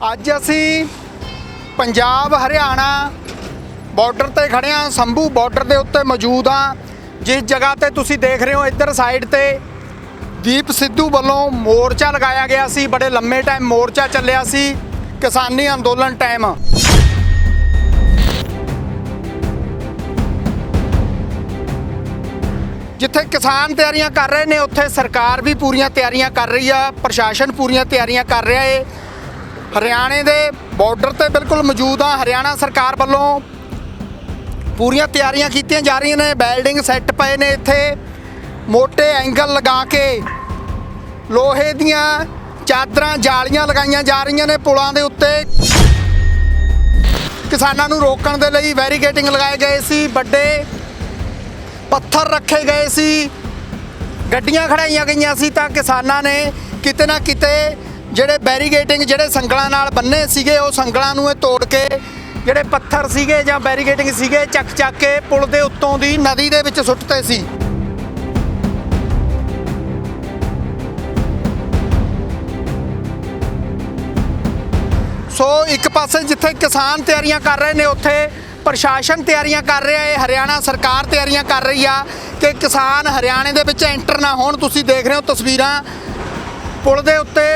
ਅੱਜ ਅਸੀਂ ਪੰਜਾਬ, ਹਰਿਆਣਾ ਬਾਰਡਰ ਤੇ ਖੜੇ ਹਾਂ। ਸੰਭੂ ਬਾਰਡਰ ਦੇ ਉੱਤੇ ਮੌਜੂਦ ਹਾਂ। ਜਿਸ ਜਗ੍ਹਾ ਤੇ ਤੁਸੀਂ ਦੇਖ ਰਹੇ ਹੋ, ਇੱਧਰ ਸਾਈਡ ਤੇ ਦੀਪ ਸਿੱਧੂ ਵੱਲੋਂ ਮੋਰਚਾ ਲਗਾਇਆ ਗਿਆ ਸੀ। ਬੜੇ ਲੰਮੇ ਟਾਈਮ ਮੋਰਚਾ ਚੱਲਿਆ ਸੀ। ਕਿਸਾਨੀ ਅੰਦੋਲਨ ਟਾਈਮ ਜਿੱਥੇ ਕਿਸਾਨ ਤਿਆਰੀਆਂ ਕਰ ਰਹੇ ਨੇ, ਉੱਥੇ ਸਰਕਾਰ ਵੀ ਪੂਰੀਆਂ ਤਿਆਰੀਆਂ ਕਰ ਰਹੀ ਆ। ਪ੍ਰਸ਼ਾਸਨ ਪੂਰੀਆਂ ਤਿਆਰੀਆਂ ਕਰ ਰਿਹਾ ਏ। ਹਰਿਆਣੇ ਦੇ ਬਾਰਡਰ ਤੇ ਬਿਲਕੁਲ ਮੌਜੂਦ ਆ। ਹਰਿਆਣਾ ਸਰਕਾਰ ਵੱਲੋਂ ਪੂਰੀਆਂ ਤਿਆਰੀਆਂ ਕੀਤੀਆਂ ਜਾ ਰਹੀਆਂ ਨੇ। ਬਿਲਡਿੰਗ ਸੈੱਟ ਪਏ ਨੇ ਇੱਥੇ। ਮੋٹے ਐਂਗਲ ਲਗਾ ਕੇ ਲੋਹੇ ਦੀਆਂ ਚਾਦਰਾਂ, ਜਾਲੀਆਂ ਲਗਾਈਆਂ ਜਾ ਰਹੀਆਂ ਨੇ ਪੁਲਾਂ ਦੇ ਉੱਤੇ। ਕਿਸਾਨਾਂ ਨੂੰ ਰੋਕਣ ਦੇ ਲਈ ਵੈਰੀਗੇਟਿੰਗ ਲਗਾਏ ਗਏ ਸੀ। ਵੱਡੇ ਪੱਥਰ ਰੱਖੇ ਗਏ ਸੀ। ਗੱਡੀਆਂ ਖੜਾਈਆਂ ਗਈਆਂ ਸੀ ਤਾਂ ਕਿਸਾਨਾਂ ਨੇ ਕਿਤੇ ਨਾ ਕਿਤੇ ਜਿਹੜੇ ਬੈਰੀਗੇਟਿੰਗ ਜਿਹੜੇ ਸੰਗਲਾਂ ਨਾਲ ਬੰਨੇ ਸੀਗੇ, ਉਹ ਸੰਗਲਾਂ ਨੂੰ ਇਹ ਤੋੜ ਕੇ ਜਿਹੜੇ ਪੱਥਰ ਸੀਗੇ ਜਾਂ ਬੈਰੀਗੇਟਿੰਗ ਸੀਗੇ, ਚੱਕ ਚੱਕ ਕੇ ਪੁਲ ਦੇ ਉੱਤੋਂ ਦੀ ਨਦੀ ਦੇ ਵਿੱਚ ਸੁੱਟਤੇ ਸੀ। ਸੋ ਇੱਕ ਪਾਸੇ ਜਿੱਥੇ ਕਿਸਾਨ ਤਿਆਰੀਆਂ ਕਰ ਰਹੇ ਨੇ, ਉੱਥੇ ਪ੍ਰਸ਼ਾਸਨ ਤਿਆਰੀਆਂ ਕਰ ਰਿਹਾ ਹੈ ਹਰਿਆਣਾ ਸਰਕਾਰ ਤਿਆਰੀਆਂ ਕਰ ਰਹੀ ਆ ਕਿ ਕਿਸਾਨ ਹਰਿਆਣੇ ਦੇ ਵਿੱਚ ਐਂਟਰ ਨਾ ਹੋਣ। ਤੁਸੀਂ ਦੇਖ ਰਹੇ ਹੋ ਤਸਵੀਰਾਂ ਪੁਲ ਦੇ ਉੱਤੇ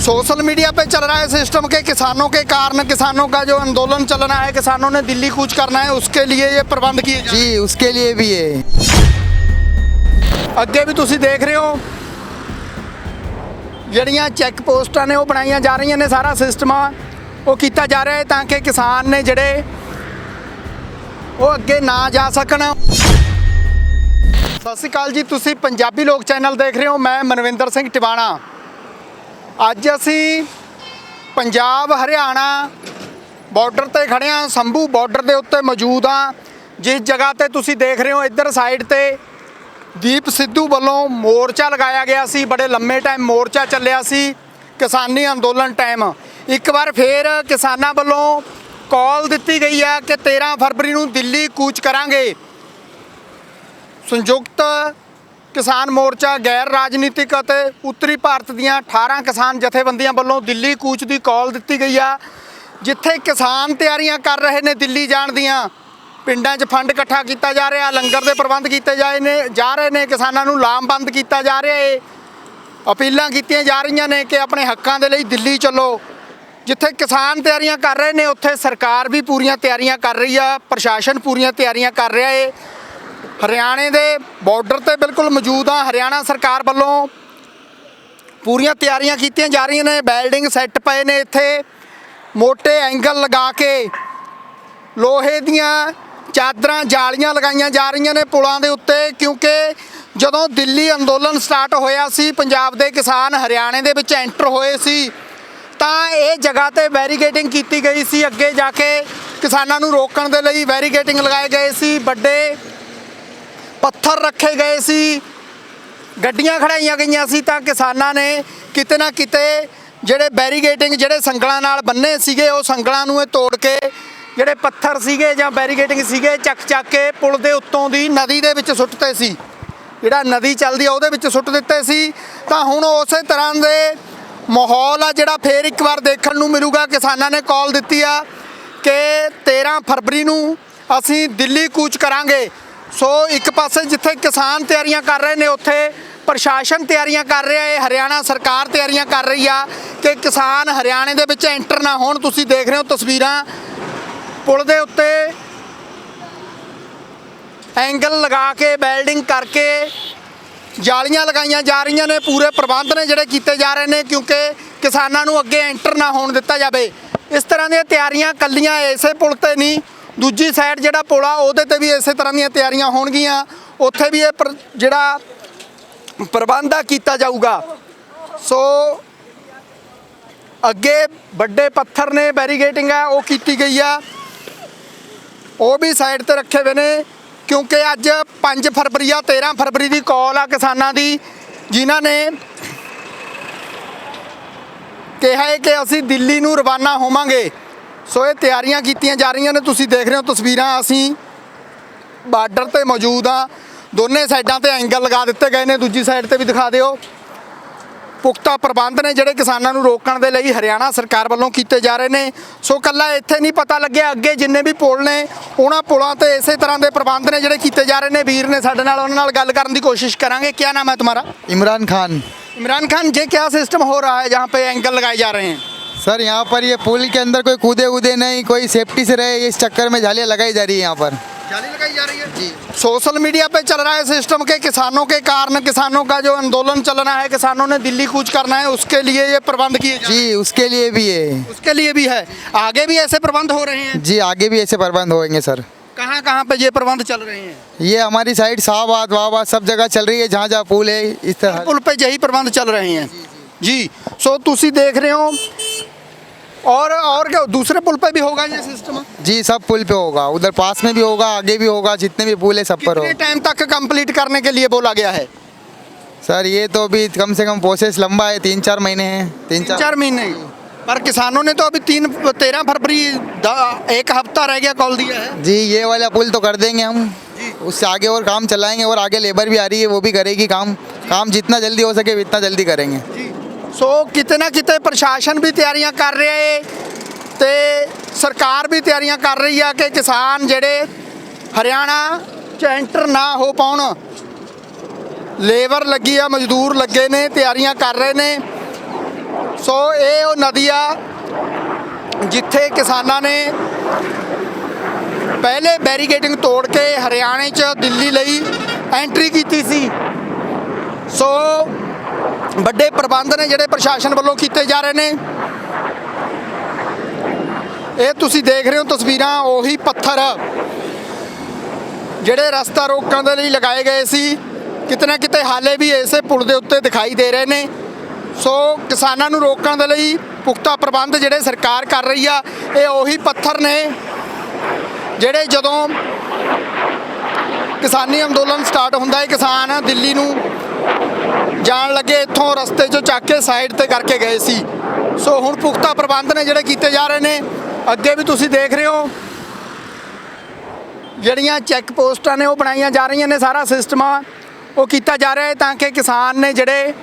सोशल मीडिया पे चल रहा है सिस्टम के किसानों के कारण किसानों का जो आंदोलन चलना है किसानों ने दिल्ली कूच करना है उसके लिए ये प्रबंध किए जा जी उसके लिए भी है ਅੱਗੇ ਵੀ ਤੁਸੀਂ ਦੇਖ ਰਹੇ ਹੋ ਜਿਹੜੀਆਂ ਚੈੱਕ ਪੋਸਟਾਂ ਨੇ ਉਹ ਬਣਾਈਆਂ ਜਾ ਰਹੀਆਂ ਨੇ ਸਾਰਾ ਸਿਸਟਮ ਆ ਉਹ ਕੀਤਾ ਜਾ ਰਿਹਾ ਹੈ ਤਾਂ ਕਿ ਕਿਸਾਨ ਨੇ ਜਿਹੜੇ ਉਹ ਅੱਗੇ ਨਾ ਜਾ ਸਕਣ ਸਤਿ ਸ਼੍ਰੀ ਅਕਾਲ ਜੀ ਤੁਸੀਂ ਪੰਜਾਬੀ ਲੋਕ ਚੈਨਲ ਦੇਖ ਰਹੇ ਹੋ ਮੈਂ ਮਨਵਿੰਦਰ ਸਿੰਘ ਟਿਵਾਣਾ ਅੱਜ ਅਸੀਂ ਪੰਜਾਬ, ਹਰਿਆਣਾ ਬਾਰਡਰ ਤੇ ਖੜੇ ਹਾਂ। ਸੰਭੂ ਬਾਰਡਰ ਦੇ ਉੱਤੇ ਮੌਜੂਦ ਹਾਂ। ਜਿਸ ਜਗ੍ਹਾ ਤੇ ਤੁਸੀਂ ਦੇਖ ਰਹੇ ਹੋ, ਇੱਧਰ ਸਾਈਡ ਤੇ ਦੀਪ ਸਿੱਧੂ ਵੱਲੋਂ ਮੋਰਚਾ ਲਗਾਇਆ ਗਿਆ ਸੀ। ਬੜੇ ਲੰਮੇ ਟਾਈਮ ਮੋਰਚਾ ਚੱਲਿਆ ਸੀ। ਕਿਸਾਨੀ ਅੰਦੋਲਨ ਟਾਈਮ ਇੱਕ ਵਾਰ ਫੇਰ ਕਿਸਾਨਾਂ ਵੱਲੋਂ ਕਾਲ ਦਿੱਤੀ ਗਈ ਹੈ ਕਿ 13 ਫਰਵਰੀ ਨੂੰ ਦਿੱਲੀ ਕੂਚ ਕਰਾਂਗੇ। ਸੰਯੁਕਤ ਕਿਸਾਨ ਮੋਰਚਾ ਗੈਰ ਰਾਜਨੀਤਿਕ ਅਤੇ ਉੱਤਰੀ ਭਾਰਤ ਦੀਆਂ 18 ਕਿਸਾਨ ਜਥੇਬੰਦੀਆਂ ਵੱਲੋਂ ਦਿੱਲੀ ਕੂਚ ਦੀ ਕਾਲ ਦਿੱਤੀ ਗਈ ਆ, ਜਿੱਥੇ ਕਿਸਾਨ ਤਿਆਰੀਆਂ ਕਰ ਰਹੇ ਨੇ ਦਿੱਲੀ ਜਾਣ ਦੀਆਂ। ਪਿੰਡਾਂ 'ਚ ਫੰਡ ਇਕੱਠਾ ਕੀਤਾ ਜਾ ਰਿਹਾ, ਲੰਗਰ ਦੇ ਪ੍ਰਬੰਧ ਕੀਤੇ ਜਾਏ ਨੇ, ਜਾ ਰਹੇ ਨੇ, ਕਿਸਾਨਾਂ ਨੂੰ ਲਾਮਬੰਦ ਕੀਤਾ ਜਾ ਰਿਹਾ ਏ। ਅਪੀਲਾਂ ਕੀਤੀਆਂ ਜਾ ਰਹੀਆਂ ਨੇ ਕਿ ਆਪਣੇ ਹੱਕਾਂ ਦੇ ਲਈ ਦਿੱਲੀ ਚੱਲੋ। ਜਿੱਥੇ ਕਿਸਾਨ ਤਿਆਰੀਆਂ ਕਰ ਰਹੇ ਨੇ, ਉੱਥੇ ਸਰਕਾਰ ਵੀ ਪੂਰੀਆਂ ਤਿਆਰੀਆਂ ਕਰ ਰਹੀ ਆ, ਪ੍ਰਸ਼ਾਸਨ ਪੂਰੀਆਂ ਤਿਆਰੀਆਂ ਕਰ ਰਿਹਾ ਏ। ਹਰਿਆਣੇ ਦੇ ਬਾਰਡਰ ਤੇ ਬਿਲਕੁਲ ਮੌਜੂਦ ਆ। ਹਰਿਆਣਾ ਸਰਕਾਰ ਵੱਲੋਂ ਪੂਰੀਆਂ ਤਿਆਰੀਆਂ ਕੀਤੀਆਂ ਜਾ ਰਹੀਆਂ ਨੇ। ਬਿਲਡਿੰਗ ਸੈੱਟ ਪਏ ਨੇ ਇੱਥੇ। ਮੋٹے ਐਂਗਲ ਲਗਾ ਕੇ ਲੋਹੇ ਦੀਆਂ ਚਾਦਰਾਂ, ਜਾਲੀਆਂ ਲਗਾਈਆਂ ਜਾ ਰਹੀਆਂ ਨੇ ਪੁਲਾਂ ਦੇ ਉੱਤੇ, ਕਿਉਂਕਿ ਜਦੋਂ ਦਿੱਲੀ ਅੰਦੋਲਨ ਸਟਾਰਟ ਹੋਇਆ ਸੀ, ਪੰਜਾਬ ਦੇ ਕਿਸਾਨ ਹਰਿਆਣੇ ਦੇ ਵਿੱਚ ਐਂਟਰ ਹੋਏ ਸੀ, ਤਾਂ ਇਹ ਜਗ੍ਹਾ ਤੇ ਬੈਰੀਗੇਟਿੰਗ ਕੀਤੀ ਗਈ ਸੀ। ਅੱਗੇ ਜਾ ਕੇ ਕਿਸਾਨਾਂ ਨੂੰ ਰੋਕਣ ਦੇ ਲਈ ਬੈਰੀਗੇਟਿੰਗ ਲਗਾਏ ਗਏ ਸੀ। ਵੱਡੇ ਪੱਥਰ ਰੱਖੇ ਗਏ ਸੀ। ਗੱਡੀਆਂ ਖੜਾਈਆਂ ਗਈਆਂ ਸੀ ਤਾਂ ਕਿਸਾਨਾਂ ਨੇ ਕਿਤੇ ਨਾ ਕਿਤੇ ਜਿਹੜੇ ਬੈਰੀਗੇਟਿੰਗ ਜਿਹੜੇ ਸੰਗਲਾਂ ਨਾਲ ਬੰਨੇ ਸੀਗੇ, ਉਹ ਸੰਗਲਾਂ ਨੂੰ ਇਹ ਤੋੜ ਕੇ ਜਿਹੜੇ ਪੱਥਰ ਸੀਗੇ ਜਾਂ ਬੈਰੀਗੇਟਿੰਗ ਸੀਗੇ, ਚੱਕ ਚੱਕ ਕੇ ਪੁਲ ਦੇ ਉੱਤੋਂ ਦੀ ਨਦੀ ਦੇ ਵਿੱਚ ਸੁੱਟਤੇ ਸੀ। ਜਿਹੜਾ ਨਦੀ ਚੱਲਦੀ ਆ, ਉਹਦੇ ਵਿੱਚ ਸੁੱਟ ਦਿੱਤੇ ਸੀ। ਤਾਂ ਹੁਣ ਉਸੇ ਤਰ੍ਹਾਂ ਦੇ ਮਾਹੌਲ ਆ, ਜਿਹੜਾ ਫੇਰ ਇੱਕ ਵਾਰ ਦੇਖਣ ਨੂੰ ਮਿਲੂਗਾ। ਕਿਸਾਨਾਂ ਨੇ ਕਾਲ ਦਿੱਤੀ ਆ ਕਿ 13 ਫਰਵਰੀ ਨੂੰ ਅਸੀਂ ਦਿੱਲੀ ਕੂਚ ਕਰਾਂਗੇ। ਸੋ ਇੱਕ ਪਾਸੇ ਜਿੱਥੇ ਕਿਸਾਨ ਤਿਆਰੀਆਂ ਕਰ ਰਹੇ ਨੇ, ਉੱਥੇ ਪ੍ਰਸ਼ਾਸਨ ਤਿਆਰੀਆਂ ਕਰ ਰਿਹਾ ਹੈ ਹਰਿਆਣਾ ਸਰਕਾਰ ਤਿਆਰੀਆਂ ਕਰ ਰਹੀ ਆ ਕਿ ਕਿਸਾਨ ਹਰਿਆਣੇ ਦੇ ਵਿੱਚ ਐਂਟਰ ਨਾ ਹੋਣ। ਤੁਸੀਂ ਦੇਖ ਰਹੇ ਹੋ ਤਸਵੀਰਾਂ। ਪੁਲ ਦੇ ਉੱਤੇ ਐਂਗਲ ਲਗਾ ਕੇ ਬਿਲਡਿੰਗ ਕਰਕੇ ਜਾਲੀਆਂ ਲਗਾਈਆਂ ਜਾ ਰਹੀਆਂ ਨੇ। ਪੂਰੇ ਪ੍ਰਬੰਧ ਨੇ ਜਿਹੜੇ ਕੀਤੇ ਜਾ ਰਹੇ ਨੇ, ਕਿਉਂਕਿ ਕਿਸਾਨਾਂ ਨੂੰ ਅੱਗੇ ਐਂਟਰ ਨਾ ਹੋਣ ਦਿੱਤਾ ਜਾਵੇ। ਇਸ ਤਰ੍ਹਾਂ ਦੀਆਂ ਤਿਆਰੀਆਂ ਕੱਲੀਆਂ ਇਸੇ ਪੁਲ ਤੇ ਨਹੀਂ ਦੂਜੀ ਸਾਈਡ ਜਿਹੜਾ ਪੁਲ, ਉਹਦੇ ਤੇ ਵੀ ਇਸੇ ਤਰ੍ਹਾਂ ਦੀਆਂ ਤਿਆਰੀਆਂ ਹੋਣਗੀਆਂ। ਉੱਥੇ ਵੀ ਇਹ ਪ੍ਰ- ਜਿਹੜਾ ਪ੍ਰਬੰਧ ਆ ਕੀਤਾ ਜਾਊਗਾ। ਸੋ, ਅੱਗੇ ਵੱਡੇ ਪੱਥਰ ਨੇ ਬੈਰੀਗੇਟਿੰਗ ਆ, ਉਹ ਕੀਤੀ ਗਈ ਆ। ਉਹ ਵੀ ਸਾਈਡ ਤੇ ਰੱਖੇ ਹੋਏ ਨੇ, ਕਿਉਂਕਿ ਅੱਜ 5 ਫਰਵਰੀ ਆ 13 ਫਰਵਰੀ ਦੀ ਕਾਲ ਆ ਕਿਸਾਨਾਂ ਦੀ, ਜਿਨ੍ਹਾਂ ਨੇ ਕਿਹਾ ਹੈ ਕਿ ਅਸੀਂ ਦਿੱਲੀ ਨੂੰ ਰਵਾਨਾ ਹੋਵਾਂਗੇ। ਸੋ ਇਹ ਤਿਆਰੀਆਂ ਕੀਤੀਆਂ ਜਾ ਰਹੀਆਂ ਨੇ ਤੁਸੀਂ ਦੇਖ ਰਹੇ ਹੋ ਤਸਵੀਰਾਂ ਅਸੀਂ ਬਾਰਡਰ ਤੇ ਮੌਜੂਦ ਆ ਦੋਨੇ ਸਾਈਡਾਂ ਤੇ ਐਂਗਲ ਲਗਾ ਦਿੱਤੇ ਗਏ ਨੇ ਦੂਜੀ ਸਾਈਡ ਤੇ ਵੀ ਦਿਖਾ ਦਿਓ ਪੁਖਤਾ ਪ੍ਰਬੰਧ ਨੇ ਜਿਹੜੇ ਕਿਸਾਨਾਂ ਨੂੰ ਰੋਕਣ ਦੇ ਲਈ ਹਰਿਆਣਾ ਸਰਕਾਰ ਵੱਲੋਂ ਕੀਤੇ ਜਾ ਰਹੇ ਨੇ ਸੋ ਕੱਲਾ ਇੱਥੇ ਨਹੀਂ ਪਤਾ ਲੱਗਿਆ ਅੱਗੇ ਜਿੰਨੇ ਵੀ ਪੁਲ ਨੇ ਉਹਨਾਂ ਪੁਲਾਂ ਤੇ ਇਸੇ ਤਰ੍ਹਾਂ ਦੇ ਪ੍ਰਬੰਧ ਨੇ ਜਿਹੜੇ ਕੀਤੇ ਜਾ ਰਹੇ ਨੇ ਵੀਰ ਨੇ ਸਾਡੇ ਨਾਲ ਉਹਨਾਂ ਨਾਲ ਗੱਲ ਕਰਨ ਦੀ ਕੋਸ਼ਿਸ਼ ਕਰਾਂਗੇ ਕੀ ਨਾਮ ਹੈ ਤੁਹਾਡਾ इमरान खान इमरान खान ये क्या सिस्टम हो रहा है जहाँ पे एंगल लगाए जा रहे हैं सर यहाँ पर ये पुल के अंदर कोई कूदे कूदे नहीं कोई सेफ्टी से रहे इस चक्कर में जालियाँ लगाई जा रही है यहाँ पर। जाली लगाई जा रही है? जी। सोशल मीडिया पे चल रहा है सिस्टम के किसानों के कारण किसानों का जो आंदोलन चलना है किसानों ने दिल्ली कूच करना है उसके लिए ये प्रबंध किए जी उसके लिए भी है। उसके लिए भी है। आगे भी ऐसे प्रबंध हो रहे हैं? जी आगे भी ऐसे प्रबंध होंगे सर। कहाँ कहाँ पे ये प्रबंध चल रहे हैं? ये हमारी साइड शाहबाद वाहबाद सब जगह चल रही है जहाँ जहाँ पुल है इस तरह। पुल पे यही प्रबंध चल रहे हैं। जी सो तुम देख रहे हो और और क्या दूसरे पुल पे भी होगा ये सिस्टम जी सब पुल पे होगा। उधर पास में भी होगा आगे भी होगा जितने भी पुल है सब पर होगा। टाइम तक कंप्लीट करने के लिए बोला गया है? सर ये तो अभी कम से कम प्रोसेस लंबा है तीन चार महीने हैं तीन चार चार महीने पर किसानों ने तो अभी तीन तेरह फरवरी एक हफ़्ता रह गया कॉल दिया है। जी ये वाला पुल तो कर देंगे हम। उससे आगे और काम चलाएँगे और आगे लेबर भी आ रही है वो भी करेगी काम। काम जितना जल्दी हो सके उतना जल्दी करेंगे। ਸੋ ਕਿਤੇ ਨਾ ਕਿਤੇ ਪ੍ਰਸ਼ਾਸਨ ਵੀ ਤਿਆਰੀਆਂ ਕਰ ਰਿਹਾ ਏ ਤੇ ਸਰਕਾਰ ਵੀ ਤਿਆਰੀਆਂ ਕਰ ਰਹੀ ਆ ਕਿ ਕਿਸਾਨ ਜਿਹੜੇ ਹਰਿਆਣਾ ਚ ਐਂਟਰ ਨਾ ਹੋ ਪਾਉਣ। ਲੇਬਰ ਲੱਗੀ ਆ, ਮਜ਼ਦੂਰ ਲੱਗੇ ਨੇ, ਤਿਆਰੀਆਂ ਕਰ ਰਹੇ ਨੇ। ਸੋ ਇਹ ਉਹ ਨਦੀ ਆ ਜਿੱਥੇ ਕਿਸਾਨਾਂ ਨੇ ਪਹਿਲੇ ਬੈਰੀਗੇਟਿੰਗ ਤੋੜ ਕੇ ਹਰਿਆਣੇ ਚ ਦਿੱਲੀ ਲਈ ਐਂਟਰੀ ਕੀਤੀ ਸੀ। ਸੋ ਵੱਡੇ ਪ੍ਰਬੰਧ ਨੇ ਜਿਹੜੇ ਪ੍ਰਸ਼ਾਸਨ ਵੱਲੋਂ ਕੀਤੇ ਜਾ ਰਹੇ ਨੇ। ਇਹ ਤੁਸੀਂ ਦੇਖ ਰਹੇ ਹੋ ਤਸਵੀਰਾਂ, ਉਹੀ ਪੱਥਰ ਜਿਹੜੇ ਰਸਤਾ ਰੋਕਣ ਦੇ ਲਈ ਲਗਾਏ ਗਏ ਸੀ। ਕਿਤੇ ਨਾ ਕਿਤੇ ਹਾਲੇ ਵੀ ਇਸੇ ਪੁਲ ਦੇ ਉੱਤੇ ਦਿਖਾਈ ਦੇ ਰਹੇ ਨੇ। ਸੋ ਕਿਸਾਨਾਂ ਨੂੰ ਰੋਕਣ ਦੇ ਲਈ ਪੁਖਤਾ ਪ੍ਰਬੰਧ ਜਿਹੜੇ ਸਰਕਾਰ ਕਰ ਰਹੀ ਆ, ਇਹ ਉਹੀ ਪੱਥਰ ਨੇ ਜਿਹੜੇ ਜਦੋਂ ਕਿਸਾਨੀ ਅੰਦੋਲਨ ਸਟਾਰਟ ਹੁੰਦਾ ਹੈ, ਕਿਸਾਨ ਦਿੱਲੀ ਨੂੰ ਜਾਣ ਲੱਗੇ ਇੱਥੋਂ ਰਸਤੇ 'ਚੋਂ ਚੱਕ ਕੇ ਸਾਈਡ ਤੇ ਕਰਕੇ ਗਏ ਸੀ। ਸੋ ਹੁਣ ਪੁਖਤਾ ਪ੍ਰਬੰਧ ਨੇ ਜਿਹੜੇ ਕੀਤੇ ਜਾ ਰਹੇ ਨੇ। ਅੱਗੇ ਵੀ ਤੁਸੀਂ ਦੇਖ ਰਹੇ ਹੋ। ਜਿਹੜੀਆਂ ਚੈੱਕ ਪੋਸਟਾਂ ਨੇ ਉਹ ਬਣਾਈਆਂ ਜਾ ਰਹੀਆਂ ਨੇ ਸਾਰਾ ਸਿਸਟਮ ਆ। ਉਹ ਕੀਤਾ ਜਾ ਰਿਹਾ ਹੈ ਤਾਂ ਕਿ ਕਿਸਾਨ ਨੇ ਜਿਹੜੇ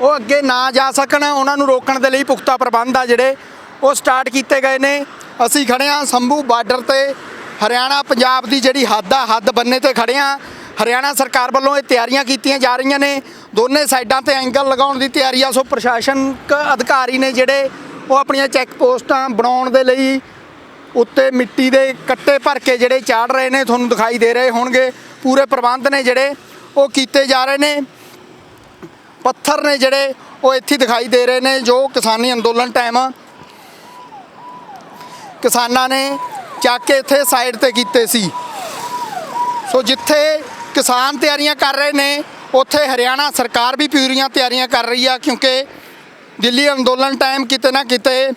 ਉਹ ਅੱਗੇ ਨਾ ਜਾ ਸਕਣ, ਉਹਨਾਂ ਨੂੰ ਰੋਕਣ ਦੇ ਲਈ ਪੁਖਤਾ ਪ੍ਰਬੰਧ ਆ ਜਿਹੜੇ, ਉਹ ਸਟਾਰਟ ਕੀਤੇ ਗਏ ਨੇ। ਅਸੀਂ ਖੜੇ ਆ ਸੰਭੂ ਬਾਰਡਰ ਤੇ। ਹਰਿਆਣਾ, ਪੰਜਾਬ ਦੀ ਜਿਹੜੀ ਹੱਦ ਆ, ਹੱਦ ਬੰਨੇ ਤੇ ਖੜੇ ਆ ਹਰਿਆਣਾ ਸਰਕਾਰ ਵੱਲੋਂ ਇਹ ਤਿਆਰੀਆਂ ਕੀਤੀਆਂ ਜਾ ਰਹੀਆਂ ਨੇ। ਦੋਨੇ ਸਾਈਡਾਂ ਤੇ ਐਂਗਲ ਲਗਾਉਣ ਦੀ ਤਿਆਰੀ ਆ। ਸੋ ਪ੍ਰਸ਼ਾਸਨਕ ਅਧਿਕਾਰੀ ਨੇ ਜਿਹੜੇ ਉਹ ਆਪਣੀਆਂ ਚੈੱਕ ਪੋਸਟਾਂ ਬਣਾਉਣ ਦੇ ਲਈ ਉੱਤੇ ਮਿੱਟੀ ਦੇ ਕੱਟੇ ਭਰ ਕੇ ਜਿਹੜੇ ਚਾੜ ਰਹੇ ਨੇ, ਤੁਹਾਨੂੰ ਦਿਖਾਈ ਦੇ ਰਹੇ ਹੋਣਗੇ। ਪੂਰੇ ਪ੍ਰਬੰਧ ਨੇ ਜਿਹੜੇ ਉਹ ਕੀਤੇ ਜਾ ਰਹੇ ਨੇ। ਪੱਥਰ ਨੇ ਜਿਹੜੇ ਉਹ ਇੱਥੇ ਦਿਖਾਈ ਦੇ ਰਹੇ ਨੇ, ਜੋ ਕਿਸਾਨੀ ਅੰਦੋਲਨ ਟਾਈਮ ਕਿਸਾਨਾਂ ਨੇ ਚੱਕ ਕੇ ਇੱਥੇ ਸਾਈਡ ਤੇ ਕੀਤੇ ਸੀ। ਸੋ ਜਿੱਥੇ ਕਿਸਾਨ ਤਿਆਰੀਆਂ ਕਰ ਰਹੇ ਨੇ। ਉੱਥੇ ਹਰਿਆਣਾ ਸਰਕਾਰ ਵੀ ਪੂਰੀਆਂ ਤਿਆਰੀਆਂ ਕਰ ਰਹੀ ਆ, ਕਿਉਂਕਿ ਦਿੱਲੀ ਅੰਦੋਲਨ ਟਾਈਮ ਕਿਤੇ ਨਾ ਕਿਤੇ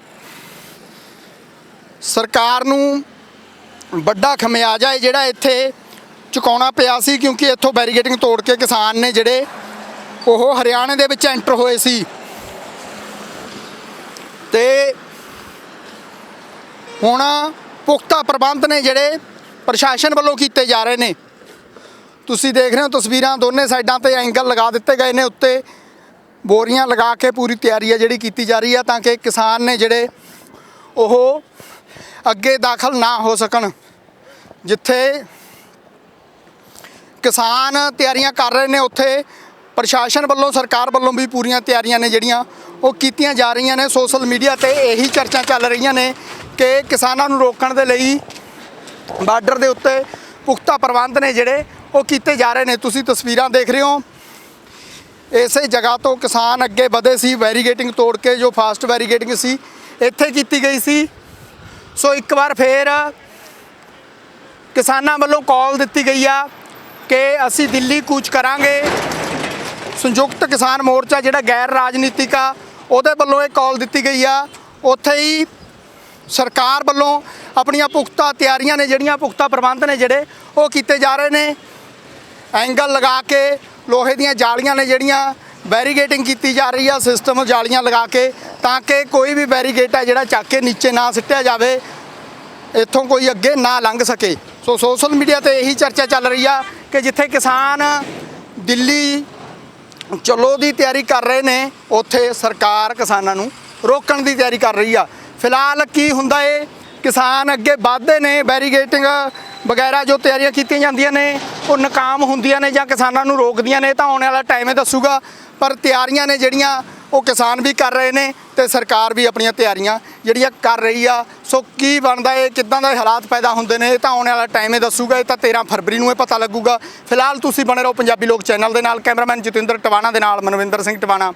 ਸਰਕਾਰ ਨੂੰ ਵੱਡਾ ਖਮਿਆਜਾ ਹੈ, ਜਿਹੜਾ ਇੱਥੇ ਚੁਕਾਉਣਾ ਪਿਆ ਸੀ, ਕਿਉਂਕਿ ਇੱਥੋਂ ਬੈਰੀਗੇਟਿੰਗ ਤੋੜ ਕੇ ਕਿਸਾਨ ਨੇ ਜਿਹੜੇ ਉਹ ਹਰਿਆਣੇ ਦੇ ਵਿੱਚ ਐਂਟਰ ਹੋਏ ਸੀ। ਤੇ ਹੁਣ ਪੁਖਤਾ ਪ੍ਰਬੰਧ ਨੇ ਜਿਹੜੇ ਪ੍ਰਸ਼ਾਸਨ ਵੱਲੋਂ ਕੀਤੇ ਜਾ ਰਹੇ ਨੇ। ਤੁਸੀਂ ਦੇਖ ਰਹੇ ਹੋ ਤਸਵੀਰਾਂ, ਦੋਨੇ ਸਾਈਡਾਂ ਤੇ ਐਂਗਲ ਲਗਾ ਦਿੱਤੇ ਗਏ ਨੇ ਉੱਤੇ। ਬੋਰੀਆਂ ਲਗਾ ਕੇ ਪੂਰੀ ਤਿਆਰੀ ਹੈ ਜਿਹੜੀ ਕੀਤੀ ਜਾ ਰਹੀ ਹੈ ਤਾਂ ਕਿ ਕਿਸਾਨ ਨੇ ਜਿਹੜੇ ਉਹ ਅੱਗੇ ਦਾਖਲ ਨਾ ਹੋ ਸਕਣ। ਜਿੱਥੇ ਕਿਸਾਨ ਤਿਆਰੀਆਂ ਕਰ ਰਹੇ ਨੇ, ਉੱਥੇ ਪ੍ਰਸ਼ਾਸਨ ਵੱਲੋਂ, ਸਰਕਾਰ ਵੱਲੋਂ ਵੀ ਪੂਰੀਆਂ ਤਿਆਰੀਆਂ ਨੇ ਜਿਹੜੀਆਂ ਉਹ ਕੀਤੀਆਂ ਜਾ ਰਹੀਆਂ ਨੇ। ਸੋਸ਼ਲ ਮੀਡੀਆ ਤੇ ਇਹੀ ਚਰਚਾ ਚੱਲ ਰਹੀਆਂ ਨੇ ਕਿ ਕਿਸਾਨਾਂ ਨੂੰ ਰੋਕਣ ਦੇ ਲਈ ਬਾਰਡਰ ਦੇ ਉੱਤੇ ਪੁਖਤਾ ਪ੍ਰਬੰਧ ਨੇ ਜਿਹੜੇ ਉਹ ਕੀਤੇ ਜਾ ਰਹੇ ਨੇ। ਤੁਸੀਂ ਤਸਵੀਰਾਂ ਦੇਖ ਰਹੇ ਹੋ। ਇਸੇ ਜਗ੍ਹਾ ਤੋਂ ਕਿਸਾਨ ਅੱਗੇ ਵਧੇ ਸੀ, ਵੈਰੀਗੇਟਿੰਗ ਤੋੜ ਕੇ, ਜੋ ਫਾਸਟ ਵੈਰੀਗੇਟਿੰਗ ਸੀ, ਇੱਥੇ ਕੀਤੀ ਗਈ ਸੀ। ਸੋ ਇੱਕ ਵਾਰ ਫੇਰ ਕਿਸਾਨਾਂ ਵੱਲੋਂ ਕਾਲ ਦਿੱਤੀ ਗਈ ਆ ਕਿ ਅਸੀਂ ਦਿੱਲੀ ਕੂਚ ਕਰਾਂਗੇ। ਸੰਯੁਕਤ ਕਿਸਾਨ ਮੋਰਚਾ ਜਿਹੜਾ ਗੈਰ ਰਾਜਨੀਤਿਕ ਆ, ਉਹਦੇ ਵੱਲੋਂ ਇਹ ਕਾਲ ਦਿੱਤੀ ਗਈ ਆ। ਉੱਥੇ ਹੀ ਸਰਕਾਰ ਵੱਲੋਂ ਆਪਣੀਆਂ ਪੁਖਤਾ ਤਿਆਰੀਆਂ ਨੇ, ਜਿਹੜੀਆਂ ਪੁਖਤਾ ਪ੍ਰਬੰਧ ਨੇ ਜਿਹੜੇ, ਉਹ ਕੀਤੇ ਜਾ ਰਹੇ ਨੇ। ਐਂਗਲ ਲਗਾ ਕੇ ਲੋਹੇ ਦੀਆਂ ਜਾਲੀਆਂ ਨੇ ਜਿਹੜੀਆਂ ਬੈਰੀਗੇਟਿੰਗ ਕੀਤੀ ਜਾ ਰਹੀ ਆ ਸਿਸਟਮ ਜਾਲੀਆਂ ਲਗਾ ਕੇ, ਤਾਂ ਕਿ ਕੋਈ ਵੀ ਬੈਰੀਗੇਟ ਆ ਜਿਹੜਾ ਚੱਕ ਕੇ ਨੀਚੇ ਨਾ ਸਿੱਟਿਆ ਜਾਵੇ, ਇੱਥੋਂ ਕੋਈ ਅੱਗੇ ਨਾ ਲੰਘ ਸਕੇ। ਸੋ ਸੋਸ਼ਲ ਮੀਡੀਆ ਤੇ ਇਹੀ ਚਰਚਾ ਚੱਲ ਰਹੀ ਆ ਕਿ ਜਿੱਥੇ ਕਿਸਾਨ ਦਿੱਲੀ ਚਲੋ ਦੀ ਤਿਆਰੀ ਕਰ ਰਹੇ ਨੇ, ਉੱਥੇ ਸਰਕਾਰ ਕਿਸਾਨਾਂ ਨੂੰ ਰੋਕਣ ਦੀ ਤਿਆਰੀ ਕਰ ਰਹੀ ਆ। ਫਿਲਹਾਲ ਕੀ ਹੁੰਦਾ ਏ? ਕਿਸਾਨ ਅੱਗੇ ਵੱਧਦੇ ਨੇ ਬੈਰੀਗੇਟਿੰਗ ਵਗੈਰਾ ਜੋ ਤਿਆਰੀਆਂ ਕੀਤੀਆਂ ਜਾਂਦੀਆਂ ਨੇ, ਉਹ ਨਾਕਾਮ ਹੁੰਦੀਆਂ ਨੇ ਜਾਂ ਕਿਸਾਨਾਂ ਨੂੰ ਰੋਕਦੀਆਂ ਨੇ ਇਹ ਤਾਂ ਆਉਣ ਵਾਲਾ ਟਾਈਮ ਇਹ ਦੱਸੂਗਾ। ਪਰ ਤਿਆਰੀਆਂ ਨੇ ਜਿਹੜੀਆਂ, ਉਹ ਕਿਸਾਨ ਵੀ ਕਰ ਰਹੇ ਨੇ ਤੇ ਸਰਕਾਰ ਵੀ ਆਪਣੀਆਂ ਤਿਆਰੀਆਂ ਜਿਹੜੀਆਂ ਕਰ ਰਹੀ ਆ। ਸੋ ਕੀ ਬਣਦਾ ਏ ਕਿੱਦਾਂ ਦੇ ਹਾਲਾਤ ਪੈਦਾ ਹੁੰਦੇ ਨੇ, ਇਹ ਤਾਂ ਆਉਣ ਵਾਲਾ ਟਾਈਮ ਇਹ ਦੱਸੂਗਾ। ਇਹ ਤਾਂ 13 ਫਰਵਰੀ ਨੂੰ ਇਹ ਪਤਾ ਲੱਗੂਗਾ। ਫਿਲਹਾਲ ਤੁਸੀਂ ਬਣੇ ਰਹੋ ਪੰਜਾਬੀ ਲੋਕ ਚੈਨਲ ਦੇ ਨਾਲ। ਕੈਮਰਾਮੈਨ ਜਤਿੰਦਰ ਟਵਾਣਾ ਦੇ ਨਾਲ, ਮਨਵਿੰਦਰ ਸਿੰਘ ਟਵਾਣਾ।